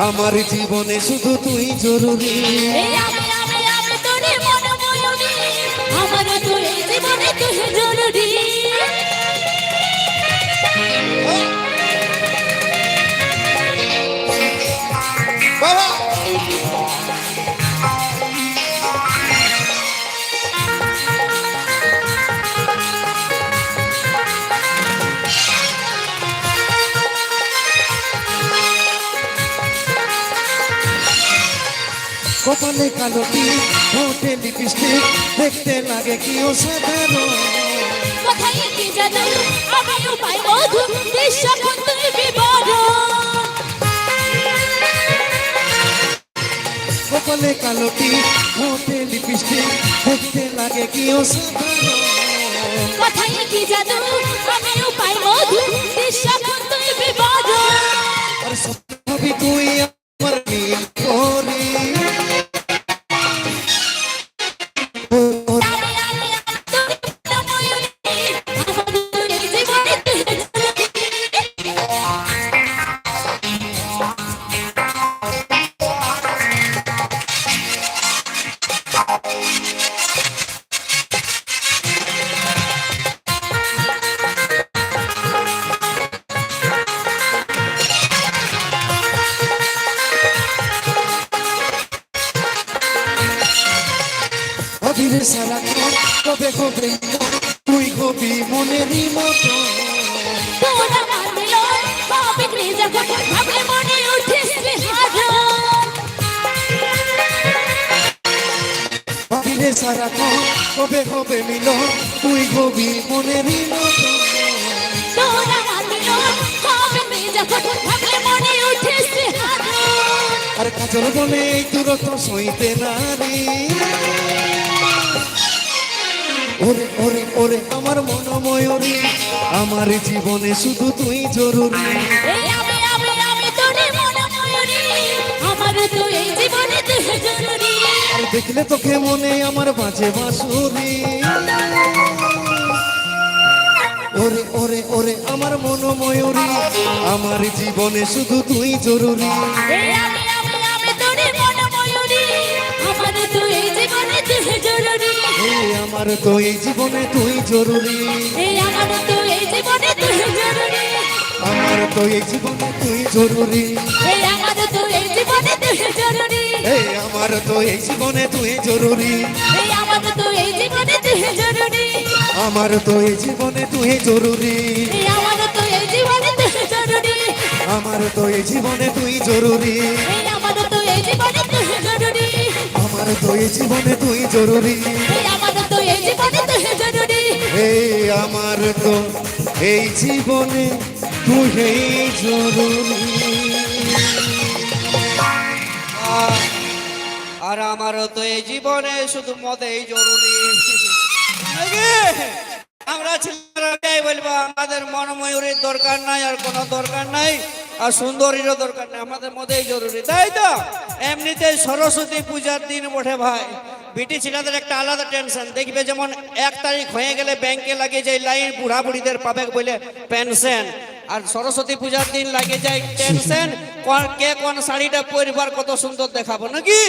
আমার জীবনে শুধু তুই জরুরি। আমার জীবনে তুই জরুরি। কপালে কালো টিপ ঠোঁটে লিপস্টিক দেখতে লাগে কি অসাধারণ। কোথায় কি জানো? আমি উপায় মধু বিশ্বক্ষণ তুই বিবরণ। কপালে কালো টিপ ঠোঁটে লিপস্টিক দেখতে লাগে কি অসাধারণ। কোথায় কি জানো? আমি উপায় মধু বিশ্বক্ষণ অধীরে সারা কবে কবে তুই কবি মনেরই মতো। ভাবলে সারা কবে কবে মিল তুই কবি মনেরই মতো। আর কাজল বলে দূরত্ব সইতে নারী ওরে ওরে ওরে আমার মন ময়ূরী আমার জীবনে শুধু তুই জরুরি। দেখলে তোকে মনে আমার বাজে বাঁশুরি। ওরে ওরে ওরে আমার মন ময়ূরী আমার জীবনে শুধু তুই জরুরি। আমার তো এই জীবনে তুই জরুরি এই আমার তো এই জীবনে তুই জরুরি আমার তো এই জীবনে তুই জরুরি এই আমার তো এই জীবনে তুই জরুরি এই আমার তো এই জীবনে তুই জরুরি এই আমার তো এই জীবনে তুই জরুরি আমার তো এই জীবনে তুই জরুরি আমার তো এই জীবনে তুই জরুরি আমার তো এই জীবনে তুই জরুরি আমার তো এই জীবনে তুই জরুরি আমার তো এই আমার তো, এই জীবনে তুই জরুরি আর আমারও তো এই জীবনে শুধু মদেই জরুরি আমরা ছেলেরা বলব, আমাদের মনময়ূরীর দরকার নাই, আর কোনো দরকার নাই, আর সুন্দরীরও দরকার নাই, আমাদের মধ্যেই জরুরি তাই তো? এমনিতে সরস্বতী পূজার দিন ওঠে ভাই। বিটি ছেলেদের একটা আলাদা টেনশন। দেখবে যেমন এক তারিখ হয়ে গেলে ব্যাংকে লাগে যায় লাইন বুড়া বুড়িদের পাবে বলে পেনশন। আর সরস্বতী পূজার দিন লাগে যায় টেনশন কে কোন শাড়িটা পরিবার কত সুন্দর দেখাবো, নাকি?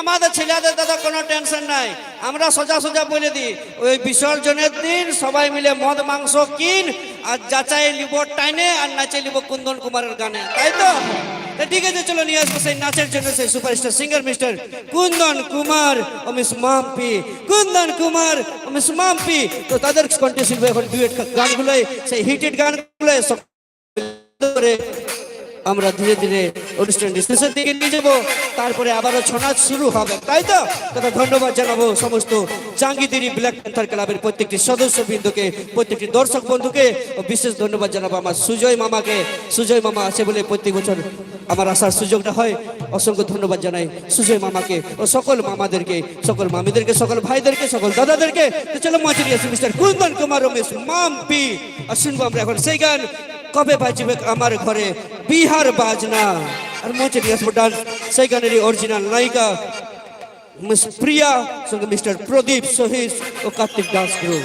আমাদের ছেলেদের দাদা কোনো টেনশন নাই। আমরা সোজা সোজা বলে দিই, ওই বিসর্জনের দিন সবাই মিলে মদ, মাংস কিন আর যাচাই লিব টাইনে আর নাচে লিব কুন্দন কুমারের গানে। তাই তো? ঠিক আছে, চলো নিয়ে আসব সেই নাচের জন্য সেই superstar singer mister Kundan Kumar ও মিস মাম্পি। কুন্দন কুমার ও মিস মাম্পি। তো তাদের শিল্পে এখন ডুয়েট গানগুলোই, সেই হিটেড গানগুলোই সব আমরা ধীরে ধীরে অনুষ্ঠান শেষের দিকে নিয়ে যাব। তারপরে আবারও ছনাচ শুরু হবে, তাই তো? তবে ধন্যবাদ জানাব সমস্ত জাঙ্গিদিরি ব্ল্যাক প্যান্থার ক্লাবের প্রত্যেকটি সদস্য বৃন্দকে প্রত্যেকটি দর্শক বন্ধুকে, ও বিশেষ ধন্যবাদ জানাব আমার সুজয় মামাকে। সুজয় মামা আছে বলে প্রত্যেক বছর আমার আসার সুযোগটা হয়, অসংখ্য ধন্যবাদ জানাই সুজয় মামাকে ও সকল মামাদেরকে, সকল মামিদেরকে, সকল ভাইদেরকে, সকল দাদাদেরকে। চলো মাঝে আসি মিস্টার কুন্দন কুমার, রমেশ মাম্পি। শুনব আমরা এখন সেই গান, কবে বাজবে আমার ঘরে? बिहार बाजना। और मंच रियासपुर डांस सैकानेरी ओरिजिनल नायिका, मिस प्रिया, संग मिस्टर प्रदीप सोहिस और Kartik dance group